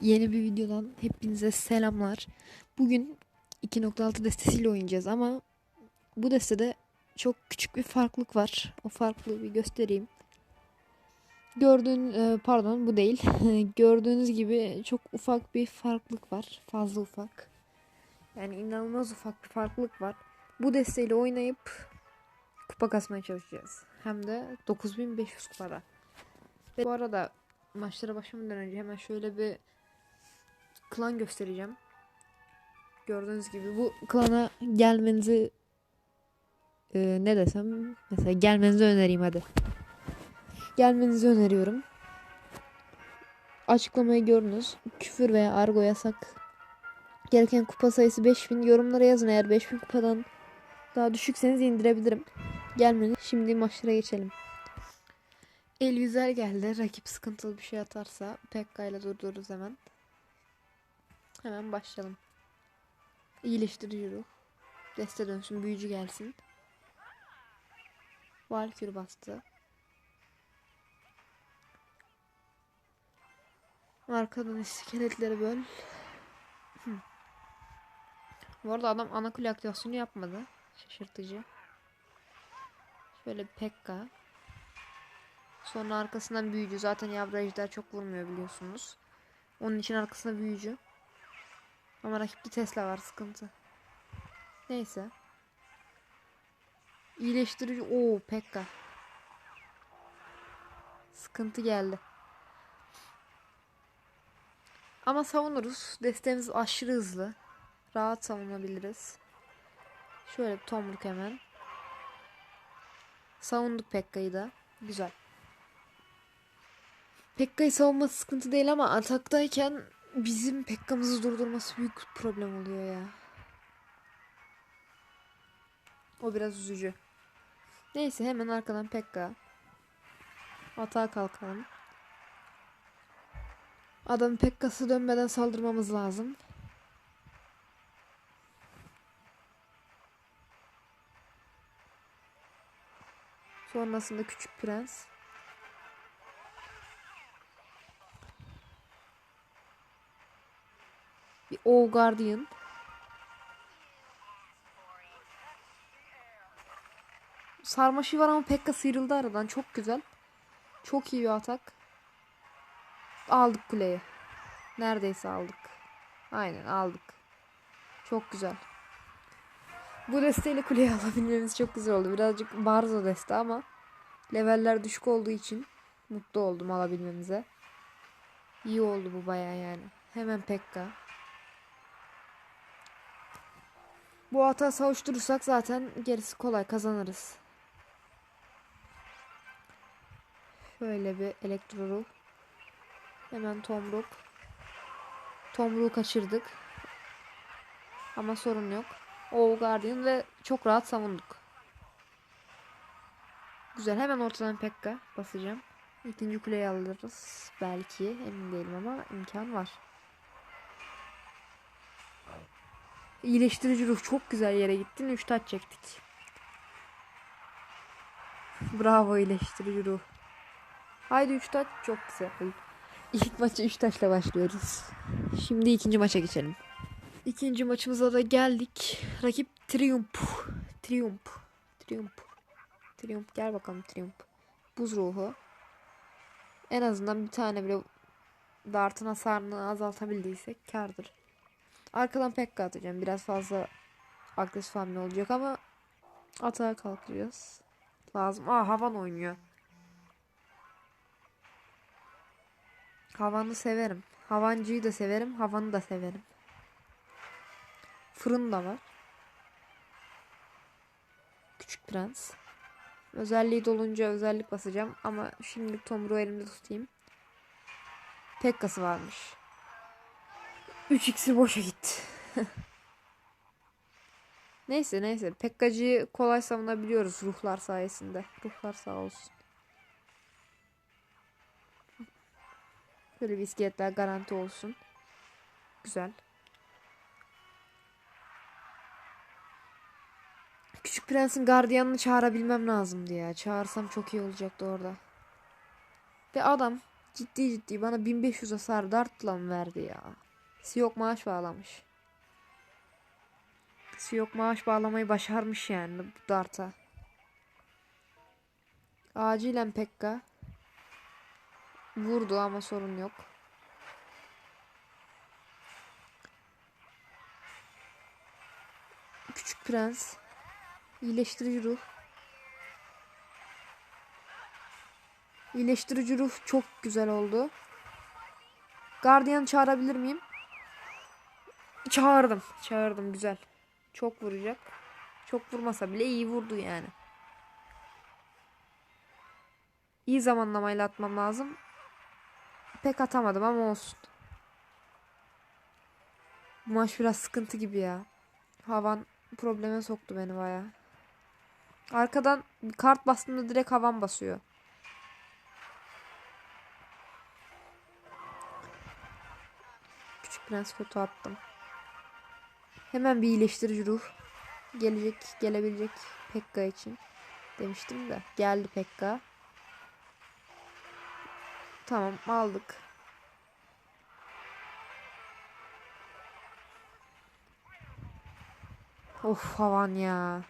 Yeni bir videodan hepinize selamlar. Bugün 2.6 destesiyle oynayacağız ama bu destede çok küçük bir farklılık var. O farklılığı bir göstereyim. Gördüğün e, pardon bu değil. Gördüğünüz gibi çok ufak bir farklılık var. Fazla ufak. Yani inanılmaz ufak bir farklılık var. Bu desteğiyle oynayıp kupa kasmaya çalışacağız. Hem de 9500 kupada. Ve bu arada maçlara başlamadan önce hemen şöyle bir klan göstereceğim. Gördüğünüz gibi bu klana gelmenizi e, ne desem mesela gelmenizi önereyim hadi. Gelmenizi öneriyorum. Açıklamayı görünüz. Küfür veya argo yasak. Gereken kupa sayısı 5000. Yorumlara yazın eğer 5000 kupadan daha düşükseniz indirebilirim. Gelmeniz. Şimdi maçlara geçelim. El güzel geldi. Rakip sıkıntılı bir şey atarsa Pekka ile durdururuz hemen. Hemen başlayalım. İyileştirici ruh. Deste dönsün. Büyücü gelsin. Valkür bastı. Arkadan iskeletleri böl. Hı. Bu arada adam ana kule aktivasyonu yapmadı. Şaşırtıcı. Şöyle Pekka. Sonra arkasından büyücü. Zaten yavru çok vurmuyor biliyorsunuz. Onun için arkasında büyücü. Ama rakipte Tesla var sıkıntı. Neyse. İyileştirici. Oo Pekka. Sıkıntı geldi. Ama savunuruz. Destemiz aşırı hızlı. Rahat savunabiliriz. Şöyle bir tomruk hemen. Savunduk Pekka'yı da. Güzel. Pekka'yı savunması sıkıntı değil ama ataktayken bizim Pekka'mızı durdurması büyük problem oluyor ya. O biraz üzücü. Neyse hemen arkadan Pekka. Atağa kalkalım. Adam Pekka'sı dönmeden saldırmamız lazım. Sonrasında küçük prens. O Guardian. Sarmaşı var ama Pekka sıyrıldı aradan. Çok güzel. Çok iyi bir atak. Aldık kuleyi. Neredeyse aldık. Aynen aldık. Çok güzel. Bu desteğiyle kuleyi alabilmemiz çok güzel oldu. Birazcık barzo deste ama leveller düşük olduğu için mutlu oldum alabilmemize. İyi oldu bu baya yani. Hemen Pekka. Bu hata savuşturursak zaten gerisi kolay kazanırız. Şöyle bir elektro ruh. Hemen tomruk. Tomruğu kaçırdık. Ama sorun yok. O Guardian ve çok rahat savunduk. Güzel. Hemen ortadan Pekka basacağım. İkinci kuleyi alırız. Belki. Emin değilim ama imkan var. İyileştirici ruh çok güzel yere gittin. 3 taç çektik. Bravo iyileştirici ruh. Haydi 3 taç çok güzel. İlk maça 3 taşla başlıyoruz. Şimdi ikinci maça geçelim. İkinci maçımıza da geldik. Rakip Triumph. Triumph. Triumph. Triumph gel bakalım Triumph. Buz ruhu. En azından bir tane bile dartın hasarını azaltabildiysek kardır. Arkadan Pekka atacağım. Biraz fazla agresif hamle olacak ama atağa kalkacağız. Lazım. Aa havan oynuyor. Havanı severim. Havancıyı da severim. Havanı da severim. Fırın da var. Küçük prens. Özelliği dolunca özellik basacağım. Ama şimdilik tomruğu elimde tutayım. Pekkası varmış. 3 iksir boşa gitti. neyse neyse. Pekkacıyı kolay savunabiliyoruz ruhlar sayesinde. Ruhlar sağ olsun. Böyle bir iskeletler garanti olsun. Güzel. Küçük Prens'in gardiyanını çağırabilmem lazımdı ya. Çağırsam çok iyi olacaktı orada. Ve adam Ciddi ciddi bana 1500 hasar dartla verdi ya? Siyok maaş bağlamış. Siyok maaş bağlamayı başarmış yani bu darta. Acilen Pekka. Vurdu ama sorun yok. Küçük Prens. İyileştirici ruh. İyileştirici ruh çok güzel oldu. Guardian çağırabilir miyim? Çağırdım. Çağırdım güzel. Çok vuracak. Çok vurmasa bile iyi vurdu yani. İyi zamanlamayla atmam lazım. Pek atamadım ama olsun. Bu maç biraz sıkıntı gibi ya. Havan probleme soktu beni baya. Arkadan kart bastığımda direkt havan basıyor. Küçük prens kötü attım. Hemen bir iyileştirici ruh. Gelecek, gelebilecek Pekka için. Demiştim de. Geldi Pekka. Tamam aldık. Of havan ya.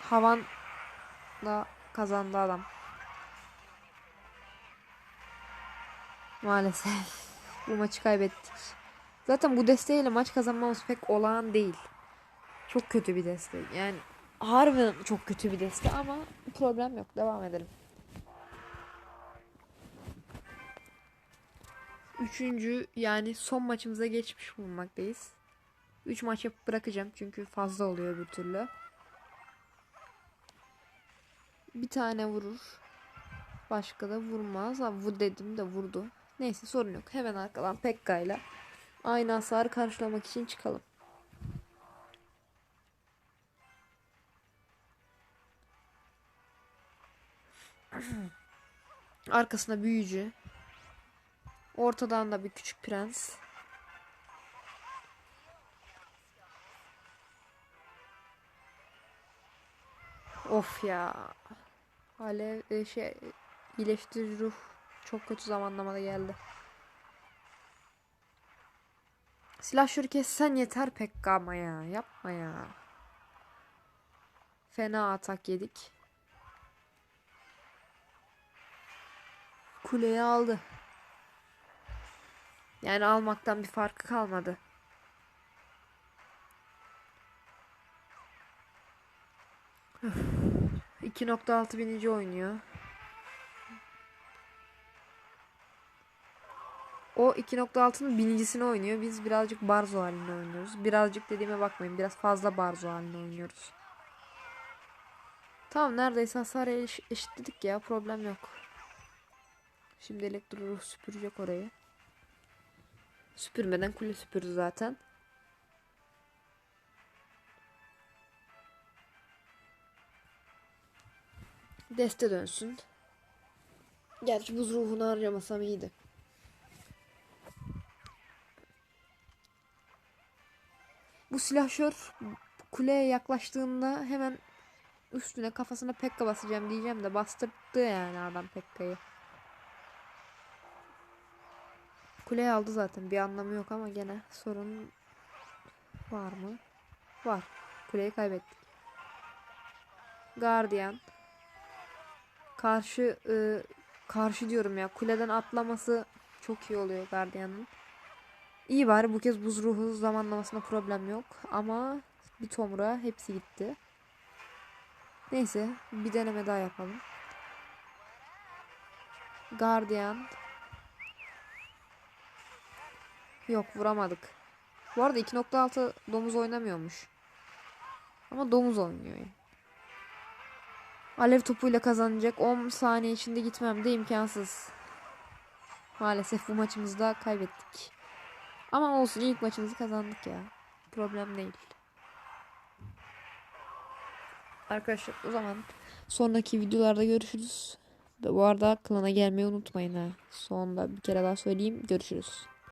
Havan da kazandı adam. Maalesef bu maçı kaybettik. Zaten bu desteğiyle maç kazanmamız pek olağan değil. Çok kötü bir deste. Yani harbiden çok kötü bir deste ama problem yok. Devam edelim. Üçüncü yani son maçımıza geçmiş bulunmaktayız. Üç maç yapıp bırakacağım çünkü fazla oluyor bir türlü. Bir tane vurur. Başka da vurmaz. Ha, vur dedim de vurdu. Neyse sorun yok. Hemen arkadan Pekka ile aynı hasarı karşılamak için çıkalım. Arkasında büyücü. Ortadan da bir küçük prens. Of ya. Alev e, şey iyileştirici ruh çok kötü zamanlamada geldi. Silahşörü kessen yeter pek ama ya. Yapma ya. Fena atak yedik. Kuleyi aldı. Yani almaktan bir farkı kalmadı. Öf. 2.6 binici oynuyor. O 2.6'nın binicisini oynuyor. Biz birazcık barzo halinde oynuyoruz. Birazcık dediğime bakmayın. Biraz fazla barzo halinde oynuyoruz. Tamam neredeyse hasarı eş eşitledik ya. Problem yok. Şimdi elektro ruh süpürecek orayı. Süpürmeden kule süpürdü zaten. Deste dönsün. Gerçi buz ruhunu harcamasam iyiydi. Bu silahşör kuleye yaklaştığında hemen üstüne kafasına Pekka basacağım diyeceğim de bastırdı yani adam Pekka'yı. Kuleyi aldı zaten bir anlamı yok ama gene sorun var mı? Var. Kuleyi kaybettik. Guardian. Karşı ı, karşı diyorum ya kuleden atlaması çok iyi oluyor Guardian'ın. İyi bari bu kez buz ruhu zamanlamasında problem yok ama bir tomura hepsi gitti. Neyse bir deneme daha yapalım. Guardian Yok vuramadık. Bu arada 2.6 domuz oynamıyormuş. Ama domuz oynuyor. Alev topuyla kazanacak 10 saniye içinde gitmem de imkansız. Maalesef bu maçımızda kaybettik. Ama olsun ilk maçımızı kazandık ya. Problem değil. Arkadaşlar o zaman sonraki videolarda görüşürüz. Bu arada klana gelmeyi unutmayın ha. Sonunda bir kere daha söyleyeyim. Görüşürüz.